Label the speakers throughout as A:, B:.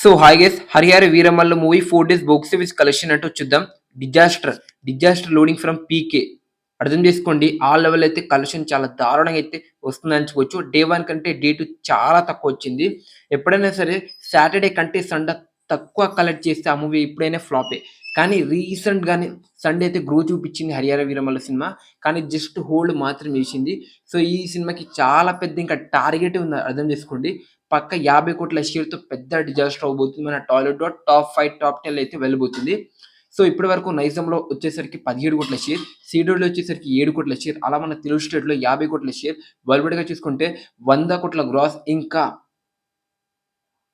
A: So hi guys Harihara Veeramalla movie four days box office collection అంటూ చూద్దాం. Disaster disaster loading from PK అర్థం చేసుకోండి ఆ level అయితే కలెక్షన్ చాలా దారుణంగా అయితే వస్తుందని చెప్పొచ్చు. డే వన్ కంటే డే టూ చాలా తక్కువ వచ్చింది. ఎప్పుడైనా సరే సాటర్డే కంటే సండే తక్కువ కలెక్ట్ చేస్తే ఆ మూవీ ఎప్పుడైనా ఫ్లాపే. కానీ రీసెంట్ కానీ సండే అయితే గ్రో చూపించింది హరిహర వీరమల్ల సినిమా. కానీ జస్ట్ హోల్డ్ మాత్రం చేసింది. సో ఈ సినిమాకి చాలా పెద్ద ఇంకా టార్గెట్ ఉంది అర్థం చేసుకోండి. పక్క యాభై కోట్ల షేర్తో పెద్ద డిజాస్టర్ అవబోతుంది. మన Tollywood top five top ten అయితే వెళ్ళబోతుంది. సో ఇప్పటి వరకు నైజంలో వచ్చేసరికి పదిహేడు కోట్ల షేర్ సీడోడ్లో వచ్చేసరికి ఏడు కోట్ల షేర్. అలా మన తెలుగు స్టేట్లో యాభై కోట్ల షేర్. వరల్డ్గా చూసుకుంటే వంద కోట్ల గ్రాస్ ఇంకా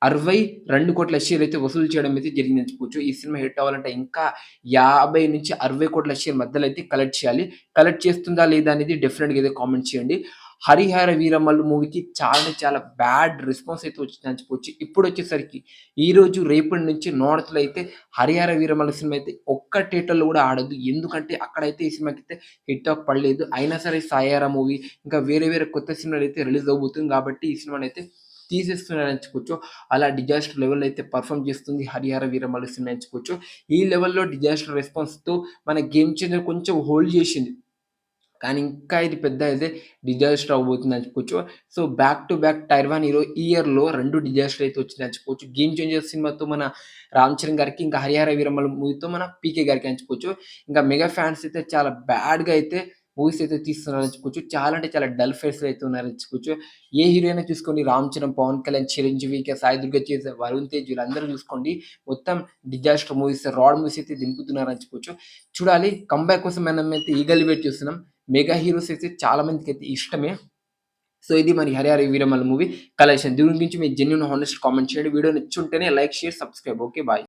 A: అరవై రెండు కోట్ల షేర్ అయితే వసూలు చేయడం అయితే జరిగిందని చెప్పొచ్చు. ఈ సినిమా హిట్ అవ్వాలంటే ఇంకా యాభై నుంచి అరవై కోట్ల షేర్ మధ్యలో అయితే కలెక్ట్ చేయాలి. కలెక్ట్ చేస్తుందా లేదా అనేది డెఫినెట్గా అయితే కామెంట్ చేయండి. హరిహర వీరమల్లు మూవీకి చాలా చాలా బ్యాడ్ రెస్పాన్స్ అయితే వచ్చిందని చెప్పొచ్చు. ఇప్పుడు వచ్చేసరికి ఈ రోజు రేపటి నుంచి నార్త్లో అయితే హరిహర వీరమల్లు సినిమా అయితే ఒక్క థియేటర్లో కూడా ఆడదు ఎందుకంటే అక్కడైతే ఈ సినిమాకి అయితే హిట్ ఆఫ్ పడలేదు. అయినా సరే సాయారా మూవీ ఇంకా వేరే వేరే కొత్త సినిమాలు అయితే రిలీజ్ అవబోతుంది కాబట్టి ఈ సినిమాని అయితే తీసేస్తున్నారని చెప్పుకోవచ్చు అలా డిజాస్టర్ లెవెల్ అయితే పర్ఫామ్ చేస్తుంది. హరిహర వీరమల్లు సినిమా అని చెప్పుకోవచ్చు ఈ లెవెల్లో డిజాస్టర్ రెస్పాన్స్తో మన గేమ్ చేంజర్ కొంచెం హోల్డ్ చేసింది. కానీ ఇంకా ఇది పెద్ద అయితే డిజాస్టర్ అవబోతుంది అని చెప్పుకోవచ్చు so back to back tier one hero ఈ ఇయర్లో రెండు డిజాస్టర్ అయితే వచ్చింది అని చెప్పుకోవచ్చు గేమ్ చేంజర్ సినిమాతో మన రామ్ చరణ్ గారికి ఇంకా హరిహర వీరమల్ మూవీతో మన పీకే గారికి అని చెప్పుకోవచ్చు ఇంకా మెగా ఫ్యాన్స్ అయితే చాలా బ్యాడ్గా అయితే మూవీస్ అయితే తీస్తున్నారని చెప్పుకోవచ్చు. చాలా అంటే చాలా డల్ ఫేస్ అయితే ఉన్నారని చెప్పుకోవచ్చు. ఏ హీరోయిన్ చూసుకోండి రామ్ చరణ్ పవన్ కళ్యాణ్ చిరంజీవి ఇంకా సాయి దుర్గా చేసే వరుణ్ తేజ్ వీళ్ళందరూ చూసుకోండి. మొత్తం డిజాస్టర్ మూవీస్ రాడ్ మూవీస్ అయితే దింపుతున్నారని చెప్పుకోవచ్చు. చూడాలి. కంబ్యాక్ కోసం మనం అయితే ఈగల్ వెయిట్ చేస్తున్నాం. మెగా హీరోస్ అయితే చాలా మందికి అయితే ఇష్టమే. సో ఇది మరి హరిహర వీరమల్ మూవీ. కలెక్షన్. దీని గురించి మీ జెన్యున్ హానెస్ట్ కామెంట్ చేయండి. Video నచ్చుంటేనే like share subscribe. Okay bye.